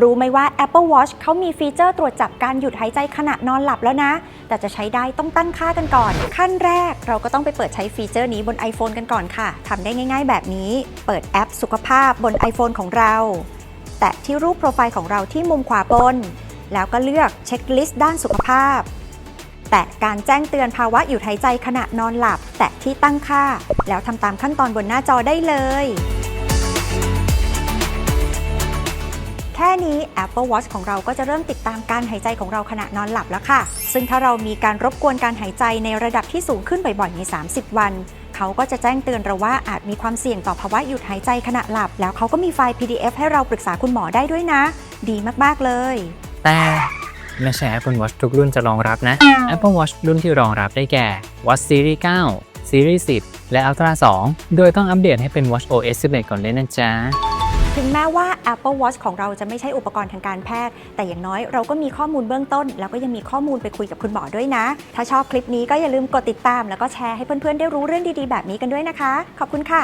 รู้ไหมว่า Apple Watch เขามีฟีเจอร์ตรวจจับการหยุดหายใจขณะนอนหลับแล้วนะ แต่จะใช้ได้ต้องตั้งค่ากันก่อน ขั้นแรกเราก็ต้องไปเปิดใช้ฟีเจอร์นี้บน iPhone กันก่อนค่ะทำได้ง่ายๆ แบบนี้ เปิดแอปสุขภาพบน iPhone ของเรา แตะที่รูปโปรไฟล์ของเราที่มุมขวาบน แล้วก็เลือกเช็คลิสต์ด้านสุขภาพ แตะการแจ้งเตือนภาวะหยุดหายใจขณะนอนหลับ แตะที่ตั้งค่า แล้วทำตามขั้นตอนบนหน้าจอได้เลย นี้ Apple Watch ของเราก็จะเริ่มติดตามการหายใจของเราขณะนอนหลับแล้วค่ะ ซึ่งถ้าเรามีการรบกวนการหายใจในระดับที่สูงขึ้นบ่อยๆใน 30 วัน เขาก็จะแจ้งเตือนเราว่าอาจมีความเสี่ยงต่อภาวะหยุดหายใจขณะหลับ แล้วเขาก็มีไฟล์ PDF ให้เราปรึกษาคุณหมอได้ด้วยนะ ดีมากๆเลย แต่ไม่ใช่ Apple Watch ทุกรุ่นจะรองรับนะ Apple Watch รุ่นที่รองรับได้แก่ Watch Series 9 Series 10 และ Ultra 2 โดยต้องอัปเดตให้เป็น Watch OS 11 ก่อนเลยนะจ๊ะ ถึงแม้ว่า Apple Watch ของเราจะไม่ใช่อุปกรณ์ทางการแพทย์ แต่อย่างน้อยเราก็มีข้อมูลเบื้องต้น แล้วก็ยังมีข้อมูลไปคุยกับคุณหมอด้วยนะ ถ้าชอบคลิปนี้ก็อย่าลืมกดติดตาม แล้วก็แชร์ให้เพื่อนๆได้รู้เรื่องดีๆ แบบนี้กันด้วยนะคะ ขอบคุณค่ะ